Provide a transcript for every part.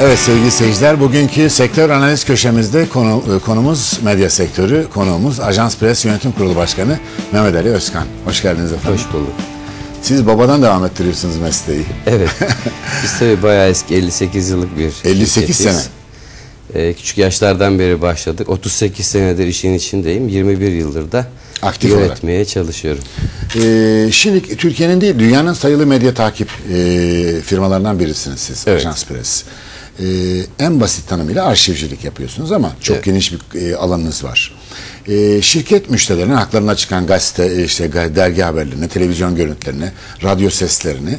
Evet sevgili seyirciler bugünkü sektör analiz köşemizde konu, e, konumuz medya sektörü. Konuğumuz Ajans Press Yönetim Kurulu Başkanı Mehmet Ali Özkan. Hoş geldiniz efendim. Hoş bulduk. Siz babadan devam ettiriyorsunuz mesleği. Evet. Biz tabii bayağı eski 58 yıllık bir 58 şirketiz. sene. Ee, küçük yaşlardan beri başladık. 38 senedir işin içindeyim. 21 yıldır da Aktif yönetmeye çalışıyorum. Ee, şimdi Türkiye'nin değil dünyanın sayılı medya takip e, firmalarından birisiniz siz Evet. Ajans Press. Ee, en basit tanımıyla arşivcilik yapıyorsunuz ama çok Evet. geniş bir e, alanınız var. Ee, şirket müşterilerinin haklarına çıkan gazete, e, işte dergi haberlerini, televizyon görüntülerini, radyo seslerini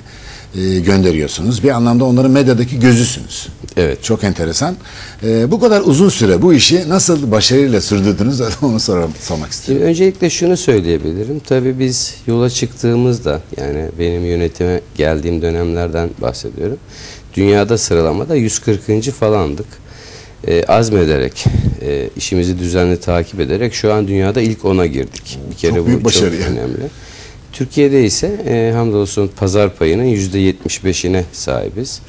e, gönderiyorsunuz. Bir anlamda onların medyadaki gözüsünüz. Evet. Çok enteresan. Ee, bu kadar uzun süre bu işi nasıl başarıyla sürdürdünüz onu sormak, sormak istiyorum. Şimdi öncelikle şunu söyleyebilirim. Tabii biz yola çıktığımızda yani benim yönetime geldiğim dönemlerden bahsediyorum. Dünyada sıralamada 140. falandık. Ee, azmederek, e, işimizi düzenli takip ederek şu an dünyada ilk 10'a girdik. Bir kere Çok bu büyük başarı çok önemli. Türkiye'de ise e, hamdolsun pazar payının %75'ine sahibiz.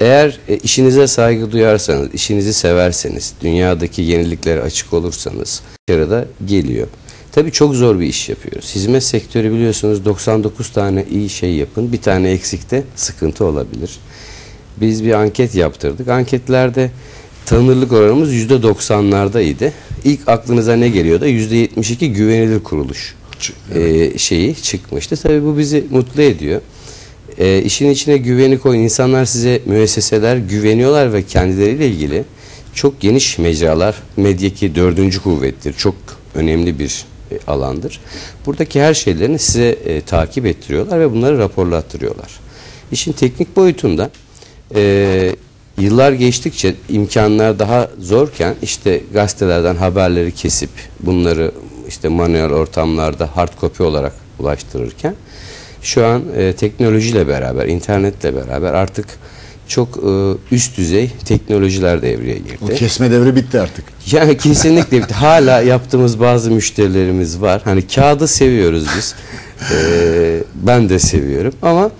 Eğer e, işinize saygı duyarsanız, işinizi severseniz, dünyadaki yeniliklere açık olursanız başarı geliyor. Tabii çok zor bir iş yapıyoruz. Hizmet sektörü biliyorsunuz 99 tane iyi şey yapın, bir tane eksikte sıkıntı olabilir. Biz bir anket yaptırdık. Anketlerde tanınırlık oranımız %90'lardaydı. İlk aklınıza ne geliyor da %72 güvenilir kuruluş e, şeyi çıkmıştı. Tabii bu bizi mutlu ediyor. E, işin içine güveni koyun. İnsanlar size müesseseler güveniyorlar ve kendileriyle ilgili çok geniş mecralar medyaki dördüncü kuvvettir. Çok önemli bir e, alandır. Buradaki her şeylerini size e, takip ettiriyorlar ve bunları raporlattırıyorlar. İşin teknik boyutunda e, yıllar geçtikçe imkanlar daha zorken işte gazetelerden haberleri kesip bunları işte manuel ortamlarda hard copy olarak ulaştırırken şu an e, teknolojiyle beraber, internetle beraber artık çok e, üst düzey teknolojiler devreye O girdi. kesme devri bitti artık. Yani kesinlikle bitti. hala yaptığımız bazı müşterilerimiz var. Hani kağıdı seviyoruz biz. Ee, ben de seviyorum ama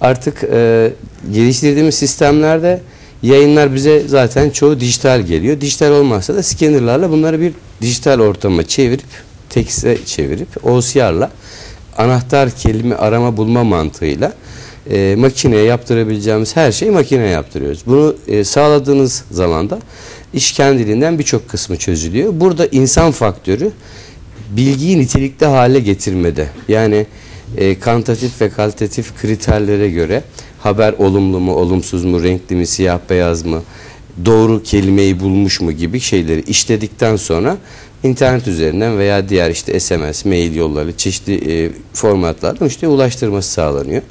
artık e, geliştirdiğimiz sistemlerde yayınlar bize zaten çoğu dijital geliyor. Dijital olmazsa da scannerlarla bunları bir dijital ortama çevirip tekste çevirip OCR'la anahtar kelime arama bulma mantığıyla e, makineye yaptırabileceğimiz her şeyi makineye yaptırıyoruz. Bunu e, sağladığınız zaman da iş kendiliğinden birçok kısmı çözülüyor. Burada insan faktörü bilgiyi nitelikli hale getirmede. Yani e, kantitatif ve kalitatif kriterlere göre haber olumlu mu, olumsuz mu, renkli mi, siyah beyaz mı, doğru kelimeyi bulmuş mu gibi şeyleri işledikten sonra internet üzerinden veya diğer işte SMS, mail yolları çeşitli e, formatlarla müşteriye ulaştırması sağlanıyor.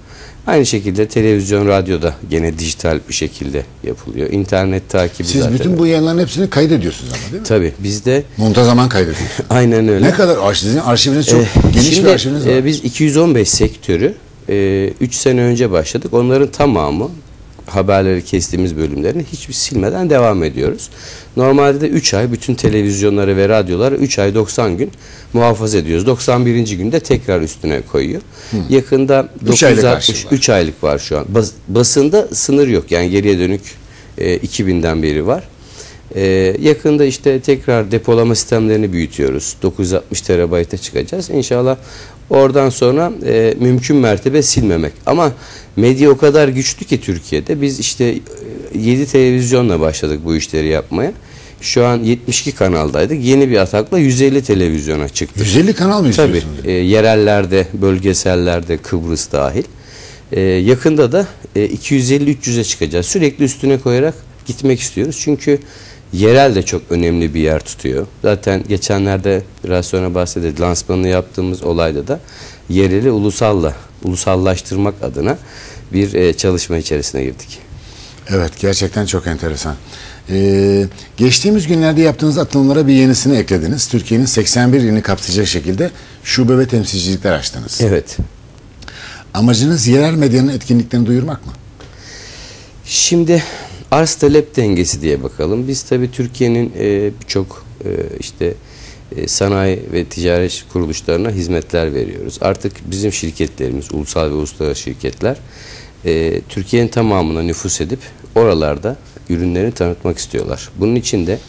Aynı şekilde televizyon, radyoda gene dijital bir şekilde yapılıyor. İnternet takibi Siz zaten. bütün bu yayınların hepsini kaydediyorsunuz ama değil mi? Tabii bizde Muntazaman kaydediyorsunuz. aynen öyle. ne kadar arşiviniz, arşiviniz çok Ee, geniş şimdi, bir arşiviniz var. e, biz 215 sektörü 3 sene önce başladık. Onların tamamı haberleri kestiğimiz bölümlerini hiçbir silmeden devam ediyoruz. Normalde de 3 ay bütün televizyonları ve radyoları 3 ay 90 gün muhafaza ediyoruz. 91. günde tekrar üstüne koyuyor. Yakında Üç aylık 960 arşiv var. 3 aylık var şu an. Bas- basında sınır yok. Yani geriye dönük e, 2000'den beri var. Ee, yakında işte tekrar depolama sistemlerini büyütüyoruz. 960 terabayta çıkacağız. İnşallah oradan sonra e, mümkün mertebe silmemek. Ama medya o kadar güçlü ki Türkiye'de biz işte 7 televizyonla başladık bu işleri yapmaya. Şu an 72 kanaldaydık. Yeni bir atakla 150 televizyona çıktık. 150 kanal mı Tabii istiyorsunuz? e, yerellerde, bölgesellerde, Kıbrıs dahil. E, yakında da e, 250-300'e çıkacağız. Sürekli üstüne koyarak gitmek istiyoruz. Çünkü yerel de çok önemli bir yer tutuyor. Zaten geçenlerde biraz sonra bahsedildi. Lansmanını yaptığımız olayda da yereli ulusalla, ulusallaştırmak adına bir e, çalışma içerisine girdik. Evet gerçekten çok enteresan. Ee, geçtiğimiz günlerde yaptığınız atılımlara bir yenisini eklediniz. Türkiye'nin 81 ilini kapsayacak şekilde şube ve temsilcilikler açtınız. Evet. Amacınız yerel medyanın etkinliklerini duyurmak mı? Şimdi arz talep dengesi diye bakalım. Biz tabii Türkiye'nin e, birçok e, işte e, sanayi ve ticaret kuruluşlarına hizmetler veriyoruz. Artık bizim şirketlerimiz, ulusal ve uluslararası şirketler e, Türkiye'nin tamamına nüfus edip oralarda ürünlerini tanıtmak istiyorlar. Bunun için de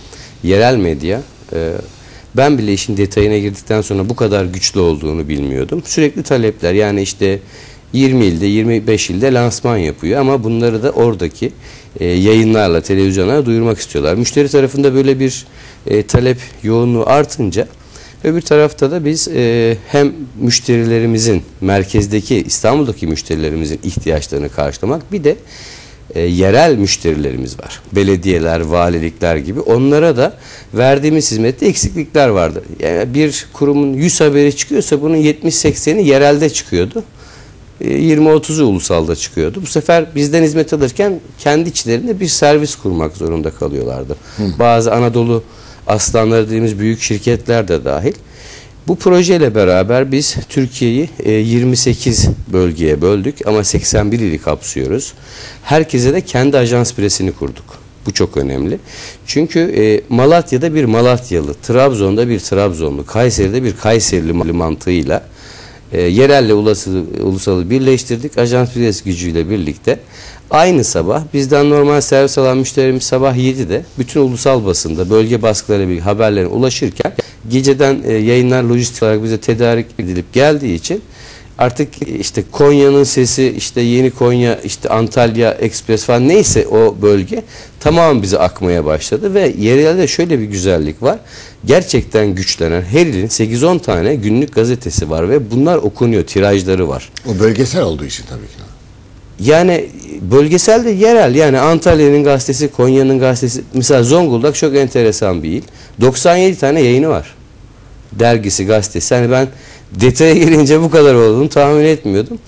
yerel medya e, ben bile işin detayına girdikten sonra bu kadar güçlü olduğunu bilmiyordum. Sürekli talepler yani işte 20 ilde 25 ilde lansman yapıyor ama bunları da oradaki e, yayınlarla televizyonlara duyurmak istiyorlar. Müşteri tarafında böyle bir e, talep yoğunluğu artınca öbür tarafta da biz e, hem müşterilerimizin merkezdeki İstanbul'daki müşterilerimizin ihtiyaçlarını karşılamak bir de e, yerel müşterilerimiz var. Belediyeler, valilikler gibi. Onlara da verdiğimiz hizmette eksiklikler vardı. Yani bir kurumun 100 haberi çıkıyorsa bunun 70-80'i yerelde çıkıyordu. 20-30'u ulusalda çıkıyordu. Bu sefer bizden hizmet alırken kendi içlerinde bir servis kurmak zorunda kalıyorlardı. Hı. Bazı Anadolu aslanları dediğimiz büyük şirketler de dahil. Bu projeyle beraber biz Türkiye'yi 28 bölgeye böldük ama 81 ili kapsıyoruz. Herkese de kendi ajans presini kurduk. Bu çok önemli. Çünkü Malatya'da bir Malatyalı, Trabzon'da bir Trabzonlu, Kayseri'de bir Kayserili mantığıyla e, yerelle ulusalı, ulusalı birleştirdik. Ajans Biles gücüyle birlikte aynı sabah bizden normal servis alan müşterimiz sabah 7'de bütün ulusal basında bölge baskıları bir haberlerin ulaşırken geceden e, yayınlar lojistik olarak bize tedarik edilip geldiği için artık işte Konya'nın sesi işte Yeni Konya işte Antalya Ekspres falan neyse o bölge tamam bize akmaya başladı ve yerelde şöyle bir güzellik var. Gerçekten güçlenen her ilin 8-10 tane günlük gazetesi var ve bunlar okunuyor, tirajları var. O bölgesel olduğu için tabii ki. Yani bölgesel de yerel yani Antalya'nın gazetesi, Konya'nın gazetesi mesela Zonguldak çok enteresan bir il. 97 tane yayını var. Dergisi, gazetesi. Hani ben detaya girince bu kadar olduğunu tahmin etmiyordum.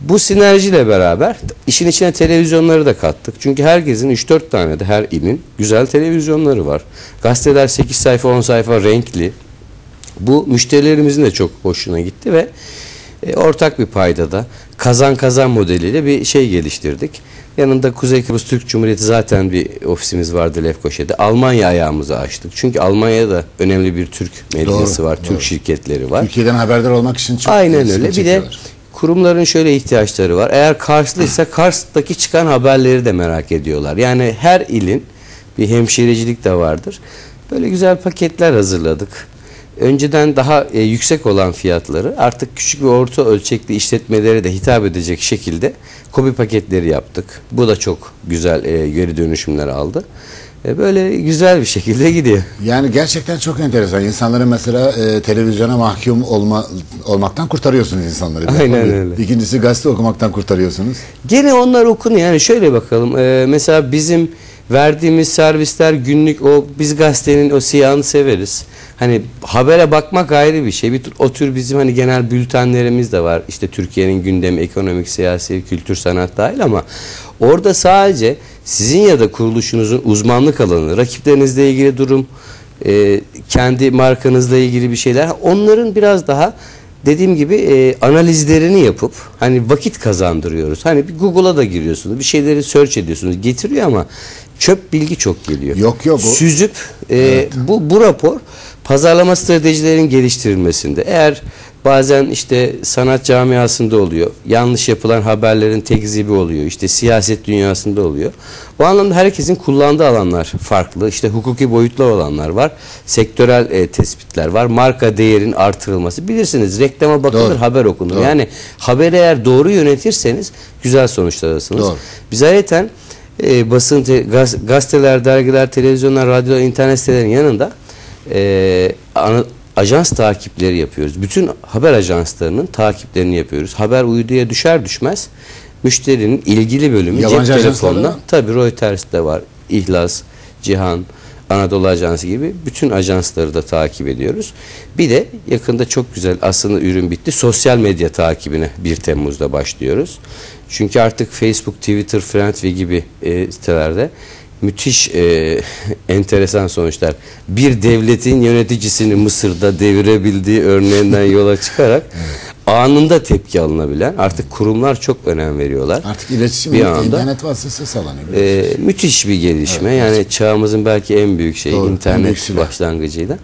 Bu sinerjiyle beraber işin içine televizyonları da kattık. Çünkü herkesin 3-4 tane de her ilin güzel televizyonları var. Gazeteler 8 sayfa 10 sayfa renkli. Bu müşterilerimizin de çok hoşuna gitti ve e, ortak bir payda da kazan kazan modeliyle bir şey geliştirdik. Yanında Kuzey Kıbrıs Türk Cumhuriyeti zaten bir ofisimiz vardı Lefkoşa'da. Almanya ayağımızı açtık. Çünkü Almanya'da önemli bir Türk medyası doğru, var, doğru. Türk şirketleri var. Türkiye'den haberdar olmak için çok Aynen öyle. Bir de kurumların şöyle ihtiyaçları var. Eğer Karslıysa Kars'taki çıkan haberleri de merak ediyorlar. Yani her ilin bir hemşirecilik de vardır. Böyle güzel paketler hazırladık önceden daha e, yüksek olan fiyatları artık küçük ve orta ölçekli işletmelere de hitap edecek şekilde kobi paketleri yaptık. Bu da çok güzel e, geri dönüşümler aldı. E, böyle güzel bir şekilde gidiyor. Yani gerçekten çok enteresan. İnsanları mesela e, televizyona mahkum olma, olmaktan kurtarıyorsunuz insanları. Aynen öyle. İkincisi gazete okumaktan kurtarıyorsunuz. Gene onlar okunuyor. Yani şöyle bakalım. E, mesela bizim verdiğimiz servisler günlük o biz gazetenin o siyahını severiz. Hani habere bakmak ayrı bir şey. Bir, o tür bizim hani genel bültenlerimiz de var. İşte Türkiye'nin gündemi, ekonomik, siyasi, kültür, sanat dahil ama orada sadece sizin ya da kuruluşunuzun uzmanlık alanı, rakiplerinizle ilgili durum, e, kendi markanızla ilgili bir şeyler onların biraz daha dediğim gibi e, analizlerini yapıp hani vakit kazandırıyoruz. Hani bir Google'a da giriyorsunuz, bir şeyleri search ediyorsunuz, getiriyor ama çöp bilgi çok geliyor. Yok yok. Süzüp e, evet. bu bu rapor pazarlama stratejilerinin geliştirilmesinde eğer bazen işte sanat camiasında oluyor. Yanlış yapılan haberlerin tekzibi oluyor. işte siyaset dünyasında oluyor. Bu anlamda herkesin kullandığı alanlar farklı. İşte hukuki boyutlu olanlar var. Sektörel e, tespitler var. Marka değerin artırılması. Bilirsiniz reklama bakılır, doğru. haber okunur. Doğru. Yani haberi eğer doğru yönetirseniz güzel sonuçlar alırsınız. Doğru. Biz ayrıca e, basın, te, gaz, gazeteler, dergiler, televizyonlar, radyo, internet sitelerinin yanında e, ana, ajans takipleri yapıyoruz. Bütün haber ajanslarının takiplerini yapıyoruz. Haber uyduya düşer düşmez müşterinin ilgili bölümü Yabancı cep telefonuna tabi Reuters'te var. İhlas, Cihan, Anadolu Ajansı gibi bütün ajansları da takip ediyoruz. Bir de yakında çok güzel aslında ürün bitti. Sosyal medya takibine 1 Temmuz'da başlıyoruz. Çünkü artık Facebook, Twitter, Friendly gibi e, sitelerde müthiş e, enteresan sonuçlar. Bir devletin yöneticisini Mısır'da devirebildiği örneğinden yola çıkarak evet. anında tepki alınabilen artık kurumlar çok önem veriyorlar. Artık iletişim bir anda, internet vasıtası sağlanıyor. E, müthiş bir gelişme. Evet, yani çağımızın belki en büyük şeyi Doğru, internet başlangıcıyla.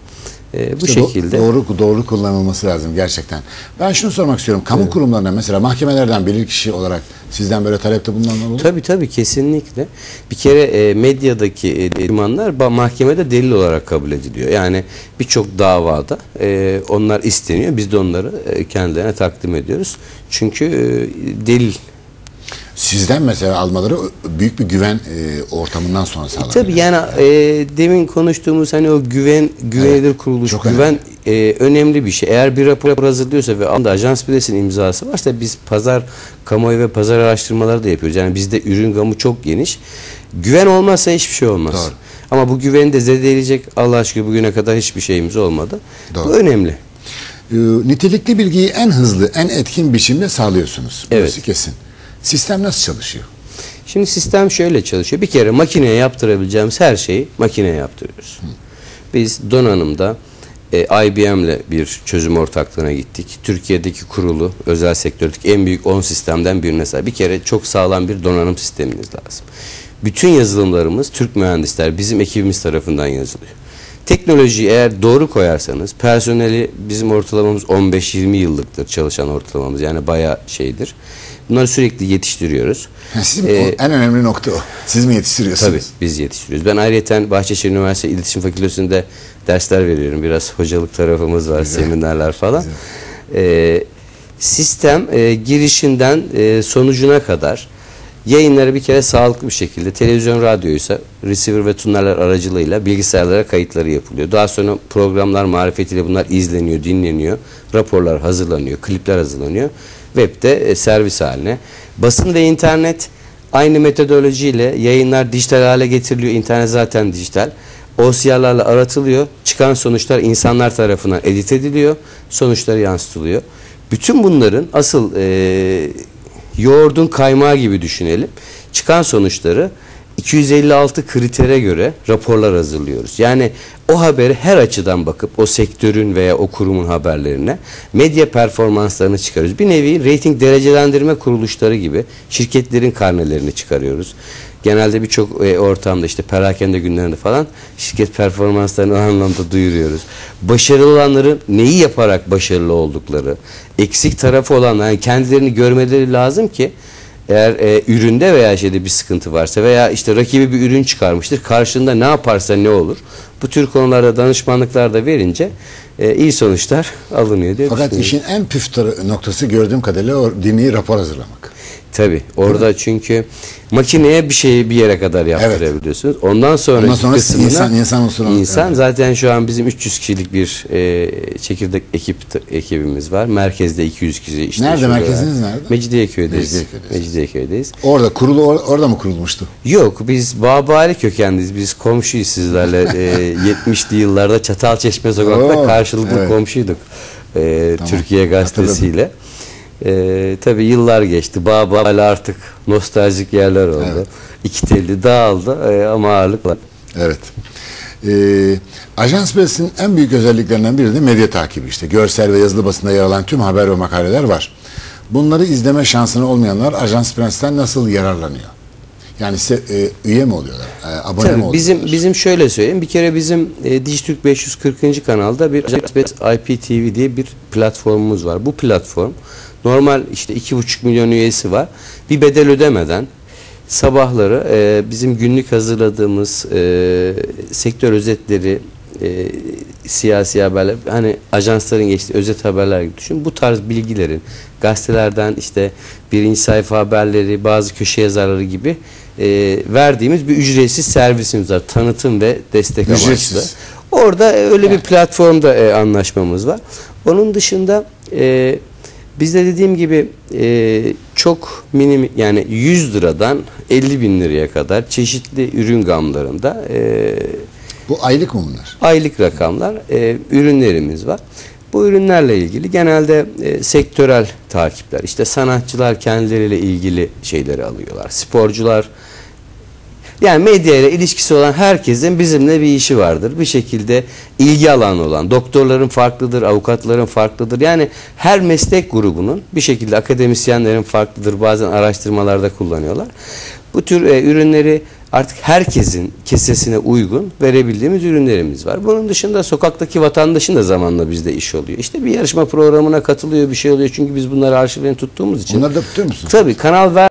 E, bu İşte şekilde. doğru doğru kullanılması lazım gerçekten. Ben şunu sormak istiyorum. Kamu kurumlarına mesela mahkemelerden bilirkişi olarak sizden böyle talepte bulunanlar olur mu? Tabii tabii kesinlikle. Bir kere e, medyadaki e, limanlar mahkemede delil olarak kabul ediliyor. Yani birçok davada e, onlar isteniyor. Biz de onları e, kendilerine takdim ediyoruz. Çünkü e, delil Sizden mesela almaları büyük bir güven e, ortamından sonra sağlanıyor. Tabii yani e, demin konuştuğumuz hani o güven güvenilir Evet, kuruluş çok güven e, önemli bir şey. Eğer bir rapor hazırlıyorsa ve anda ajans biresinin imzası varsa biz pazar kamuoyu ve pazar araştırmaları da yapıyoruz. Yani bizde ürün gamı çok geniş. Güven olmazsa hiçbir şey olmaz. Doğru. Ama bu güveni de zedeleyecek Allah aşkına bugüne kadar hiçbir şeyimiz olmadı. Doğru. Bu önemli. E, nitelikli bilgiyi en hızlı, en etkin biçimde sağlıyorsunuz. Evet. Burası kesin. Sistem nasıl çalışıyor? Şimdi sistem şöyle çalışıyor. Bir kere makineye yaptırabileceğimiz her şeyi makineye yaptırıyoruz. Biz donanımda e, IBM'le bir çözüm ortaklığına gittik. Türkiye'deki kurulu özel sektördeki en büyük 10 sistemden birine sahip. Bir kere çok sağlam bir donanım sisteminiz lazım. Bütün yazılımlarımız Türk mühendisler bizim ekibimiz tarafından yazılıyor. Teknolojiyi eğer doğru koyarsanız personeli bizim ortalamamız 15-20 yıllıktır çalışan ortalamamız yani bayağı şeydir. Bunları sürekli yetiştiriyoruz. Sizin Ee, en önemli nokta o. Siz mi yetiştiriyorsunuz? Tabii biz yetiştiriyoruz. Ben ayrıca Bahçeşehir Üniversitesi İletişim Fakültesi'nde dersler veriyorum. Biraz hocalık tarafımız var, seminerler falan. Ee, sistem e, girişinden e, sonucuna kadar yayınları bir kere sağlıklı bir şekilde televizyon radyoysa receiver ve tunneler aracılığıyla bilgisayarlara kayıtları yapılıyor. Daha sonra programlar marifetiyle bunlar izleniyor, dinleniyor. Raporlar hazırlanıyor, klipler hazırlanıyor. Web'de e, servis haline. Basın ve internet Aynı metodolojiyle yayınlar dijital hale getiriliyor. İnternet zaten dijital. OCR'larla aratılıyor. Çıkan sonuçlar insanlar tarafından edit ediliyor. Sonuçları yansıtılıyor. Bütün bunların asıl e, yoğurdun kaymağı gibi düşünelim. Çıkan sonuçları 256 kritere göre raporlar hazırlıyoruz. Yani o haberi her açıdan bakıp o sektörün veya o kurumun haberlerine medya performanslarını çıkarıyoruz. Bir nevi rating derecelendirme kuruluşları gibi şirketlerin karnelerini çıkarıyoruz. Genelde birçok e, ortamda işte perakende günlerinde falan şirket performanslarını o anlamda duyuruyoruz. Başarılı olanların neyi yaparak başarılı oldukları, eksik tarafı olanlar yani kendilerini görmeleri lazım ki eğer e, üründe veya şeyde bir sıkıntı varsa veya işte rakibi bir ürün çıkarmıştır. Karşında ne yaparsa ne olur. Bu tür konularda danışmanlıklar da verince e, iyi sonuçlar alınıyor diye Fakat işin en püf noktası gördüğüm kadarıyla o dini rapor hazırlamak. Tabii orada çünkü makineye bir şeyi bir yere kadar yaptırabiliyorsunuz. Ondan sonra Ondan sonra kısmına insan- insan unsuru- insan evet. zaten şu an bizim 300 kişilik bir e, çekirdek ekip ekibimiz var. Merkezde 200 kişi işte Nerede, şurada. merkeziniz nerede? Mecidiyeköy'deyiz. Mecidiyeköy'deyiz. Mecidiyeköy'deyiz. Orada kurulu or- orada mı kurulmuştu? Yok biz Babali kökenliyiz. Biz komşuyuz sizlerle. e, 70'li yıllarda Çatalçeşme sokakta Oo, karşılıklı evet. komşuyduk. E, Tamam, Türkiye gazetesiyle. E, tabii yıllar geçti. Babali artık nostaljik yerler oldu. Evet. İki telli dağıldı e, ama ağırlık var. Evet. Ee, Ajans Press'in en büyük özelliklerinden biri de medya takibi işte. Görsel ve yazılı basında yer alan tüm haber ve makaleler var. Bunları izleme şansını olmayanlar Ajans Press'ten nasıl yararlanıyor? Yani size e, üye mi oluyorlar? E, abone mi Tabii oluyorlar? bizim bizim şöyle söyleyeyim. Bir kere bizim e, Dijitürk 540. kanalda bir Ajans IPTV diye bir platformumuz var. Bu platform normal işte 2,5 milyon üyesi var. Bir bedel ödemeden sabahları e, bizim günlük hazırladığımız e, sektör özetleri e, siyasi haberler hani ajansların geçtiği özet haberler gibi düşün. Bu tarz bilgilerin gazetelerden işte birinci sayfa haberleri bazı köşe yazarları gibi e, verdiğimiz bir ücretsiz servisimiz var. Tanıtım ve destek Ücretsiz. amaçlı. Orada e, öyle bir platformda e, anlaşmamız var. Onun dışında e, bizde dediğim gibi e, çok minim yani 100 liradan 50 bin liraya kadar çeşitli ürün gamlarında e, Bu aylık mı bunlar? aylık rakamlar e, ürünlerimiz var. Bu ürünlerle ilgili genelde e, sektörel takipler, işte sanatçılar kendileriyle ilgili şeyleri alıyorlar. Sporcular yani medya ile ilişkisi olan herkesin bizimle bir işi vardır. Bir şekilde ilgi alanı olan, doktorların farklıdır, avukatların farklıdır. Yani her meslek grubunun bir şekilde akademisyenlerin farklıdır. Bazen araştırmalarda kullanıyorlar. Bu tür e, ürünleri artık herkesin kesesine uygun verebildiğimiz ürünlerimiz var. Bunun dışında sokaktaki vatandaşın da zamanla bizde iş oluyor. İşte bir yarışma programına katılıyor bir şey oluyor çünkü biz bunları arşivlerini tuttuğumuz için. Bunları da tutuyor musunuz? Tabii kanal ver